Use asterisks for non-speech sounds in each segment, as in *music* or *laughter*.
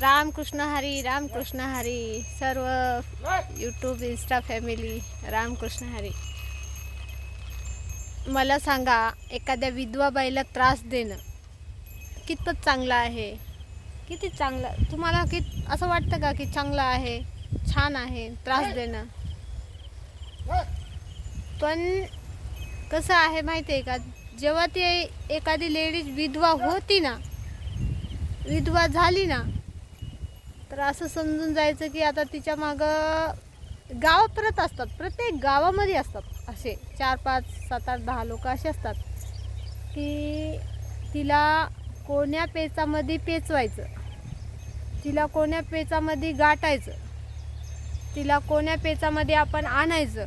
रामकृष्ण हरी रामकृष्ण हरी सर्व YouTube Insta family Ramkrishna Hari. मला सांगा एखाद्या विधवा बाईला त्रास देणं कितपत चांगलं आहे? किती चांगलं? तुम्हाला कित असं वाटतं का की चांगलं आहे छान आहे त्रास देणं? पण कसं आहे माहिती आहे का जेव्हा ती एखादी लेडीज विधवा होती ना विधवा झाली ना तर असं समजून जायचं की आता तिच्या मागं गाव परत असतात. प्रत्येक गावामध्ये असतात. असे चार पाच सात आठ दहा लोक असे असतात की तिला कोण्या पेचामध्ये पेचवायचं? तिला कोण्या पेचामध्ये गाठायचं? तिला कोण्या पेचामध्ये आपण आणायचं?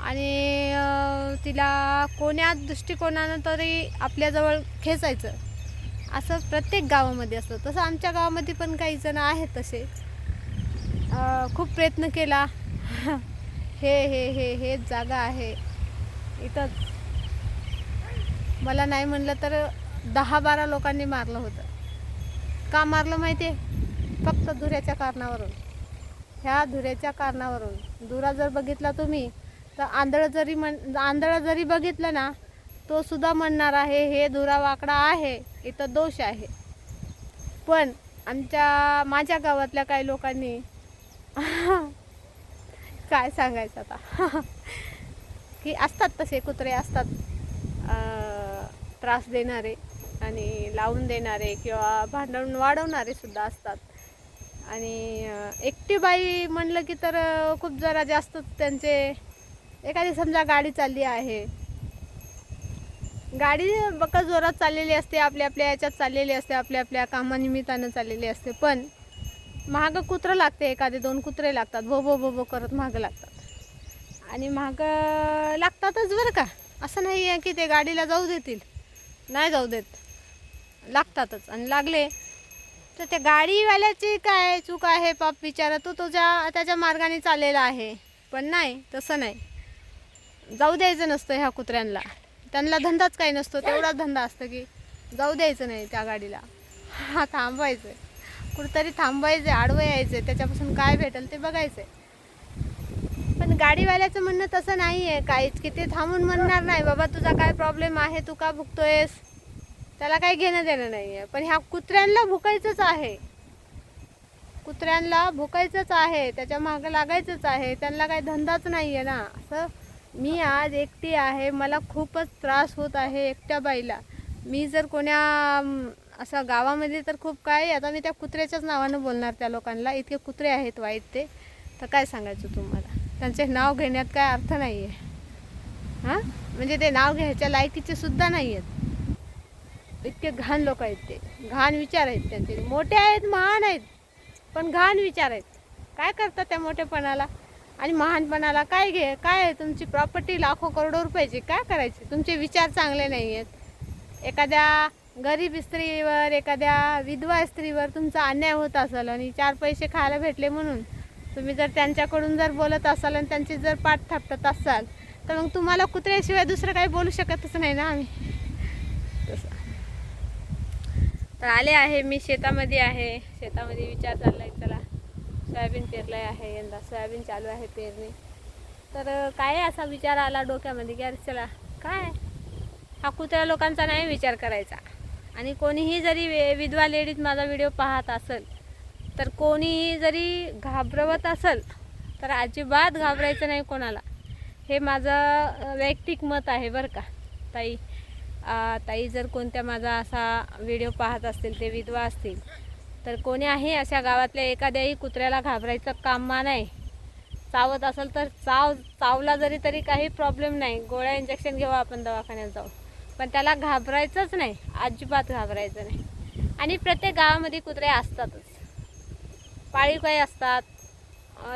आणि तिला कोण्या दृष्टिकोनानं तरी आपल्याजवळ खेचायचं? असं प्रत्येक गावामध्ये असतं. तसं आमच्या गावामध्ये पण काही जण आहेत तसे. खूप प्रयत्न केला. *laughs* हे हे हे हे जागा आहे. इथंच मला नाही म्हणलं तर दहा बारा लोकांनी मारलं होतं. का मारलं माहिती आहे फक्त धुऱ्याच्या कारणावरून. ह्या धुऱ्याच्या कारणावरून. धुरा जर बघितला तुम्ही तर आंधळं जरी म्हण आंधळं जरी बघितलं ना तो सुद्धा म्हणणार आहे हे धुरा वाकडा आहे इथं दोष आहे. पण आमच्या माझ्या गावातल्या काही लोकांनी *laughs* काय सांगायचं आता? *laughs* की असतात तसे कुत्रे असतात. त्रास देणारे आणि लावून देणारे किंवा भांडवून वाढवणारे सुद्धा असतात. आणि एकटी बाई म्हणलं की तर खूप जरा जास्त त्यांचे एखादी समजा गाडी चालली आहे गाडी बका जोरात चाललेली असते आपल्या आपल्या याच्यात चाललेली असते आपल्या आपल्या कामानिमित्तानं चाललेली असते. पण महाग कुत्रं लागते एखादे दोन कुत्रे लागतात भो भो भो भो करत महाग लागतात. आणि महाग लागतातच बरं का. असं नाही आहे की ते गाडीला जाऊ देतील. नाही जाऊ देत. लागतातच. आणि लागले तर त्या गाडीवाल्याची काय चूक आहे पाप विचारा तो तुझ्या त्याच्या मार्गाने चाललेला आहे. पण नाही तसं नाही. जाऊ द्यायचं नसतं ह्या कुत्र्यांना. त्यांना धंदाच काही नसतो तेवढाच धंदा असतं की जाऊ द्यायचं नाही त्या गाडीला. हा थांबवायचं कुठंतरी थांबवायचं आडवं यायचं त्याच्यापासून काय भेटेल ते बघायचं पण गाडीवाल्याचं म्हणणं तसं नाही आहे काहीच की ते थांबून म्हणणार नाही बाबा तुझा काय प्रॉब्लेम आहे? तू का भुकतोयस? त्याला काही घेणं देणं नाही आहे पण ह्या कुत्र्यांना भुकायचंच आहे. कुत्र्यांना भुकायचंच आहे त्याच्या मागं लागायचंच आहे त्यांना काही धंदाच नाही आहे ना असं मी आज एकटी आहे मला खूपच त्रास होत आहे एकट्या बाईला. मी जर कोण्या असा असं गावामध्ये तर खूप काय आता मी त्या कुत्र्याच्याच नावानं बोलणार त्या लोकांना इतके कुत्रे आहेत वाईट ते. तर काय सांगायचं तुम्हाला? त्यांचे नाव घेण्यात काय अर्थ नाही आहे हां? म्हणजे ते नाव घ्यायच्या लायकीचे सुद्धा नाही आहेत इतके घाण लोक आहेत ते. घाण विचार आहेत त्यांचे. मोठे आहेत महान आहेत पण घाण विचार आहेत. काय करतात त्या मोठेपणाला? आणि महानपणाला काय घे काय आहे तुमची प्रॉपर्टी लाखो करोडो रुपयाची? काय करायची? तुमचे विचार चांगले नाही आहेत एखाद्या गरीब स्त्रीवर एखाद्या विधवा स्त्रीवर तुमचा अन्याय होत असेल आणि चार पैसे खायला भेटले म्हणून तुम्ही जर त्यांच्याकडून जर बोलत असाल आणि त्यांची जर पाठ थापटत असाल तर मग तुम्हाला कुत्र्याशिवाय दुसरं काही बोलू शकतच नाही ना आम्ही. तर आले आहे मी शेतामध्ये आहे. शेतामध्ये विचार चाललाय चला. सोयाबीन पेरलं आहे यंदा सोयाबीन चालू आहे पेरणी. तर काय असा विचार आला डोक्यामध्ये की अरे चला काय? हा कुत्र्या लोकांचा नाही विचार करायचा. आणि कोणीही जरी वे विधवा लेडीज माझा व्हिडिओ पाहत असेल तर कोणीही जरी घाबरवत असेल तर अजिबात घाबरायचं नाही कोणाला. हे माझं वैयक्तिक मत आहे बरं का. ताई ताई जर कोणत्या माझा असा व्हिडिओ पाहत असतील ते विधवा असतील तर कोणी आहे अशा गावातल्या एखाद्याही कुत्र्याला घाबरायचं काम नाही चावत असेल तर चाव चावला जरी तरी काही प्रॉब्लेम नाही. गोळ्या इंजेक्शन घेऊ आपण दवाखान्यात जाऊ पण त्याला घाबरायचंच नाही. अजिबात घाबरायचं नाही. आणि प्रत्येक गावामध्ये कुत्रे असतातच. पाळीव काही असतात.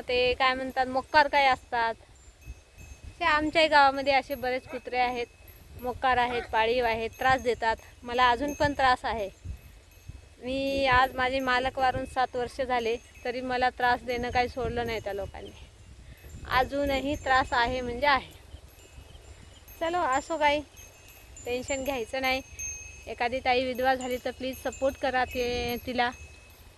ते काय म्हणतात? मोक्कार काही असतात. ते आमच्याही गावामध्ये असे बरेच कुत्रे आहेत. मोक्कार आहेत पाळीव आहेत त्रास देतात. मला अजून पण त्रास आहे. मी आज माझे मालक वारून सात वर्ष झाले तरी मला त्रास देणं काही सोडलं नाही त्या लोकांनी. अजूनही त्रास आहे म्हणजे आहे. चलो असो काही. टेन्शन घ्यायचं नाही. एखादी ताई विधवा झाली तर प्लीज सपोर्ट करा ते तिला.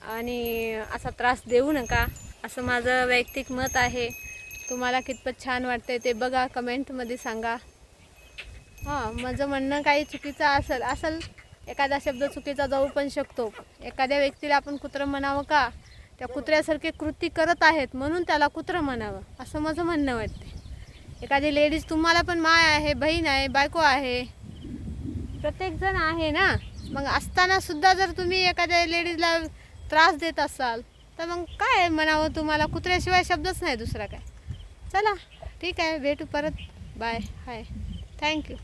आणि असा त्रास देऊ नका. असं माझं वैयक्तिक मत आहे. तुम्हाला कितपत छान वाटते ते बघा कमेंटमध्ये सांगा. हां माझं म्हणणं काही चुकीचं असेल असेल एखादा शब्द चुकीचा जाऊ पण शकतो. एखाद्या व्यक्तीला आपण कुत्रं म्हणावं का? त्या कुत्र्यासारखे कृती करत आहेत म्हणून त्याला कुत्रं म्हणावं असं माझं म्हणणं वाटते एखादी लेडीज तुम्हाला पण माय आहे बहीण आहे बायको आहे. प्रत्येकजण आहे ना? मग असताना सुद्धा जर तुम्ही एखाद्या लेडीजला त्रास देत असाल तर मग काय म्हणावं तुम्हाला? कुत्र्याशिवाय शब्दच नाही दुसरा काय. चला ठीक आहे भेटू परत. Bye hi. थँक्यू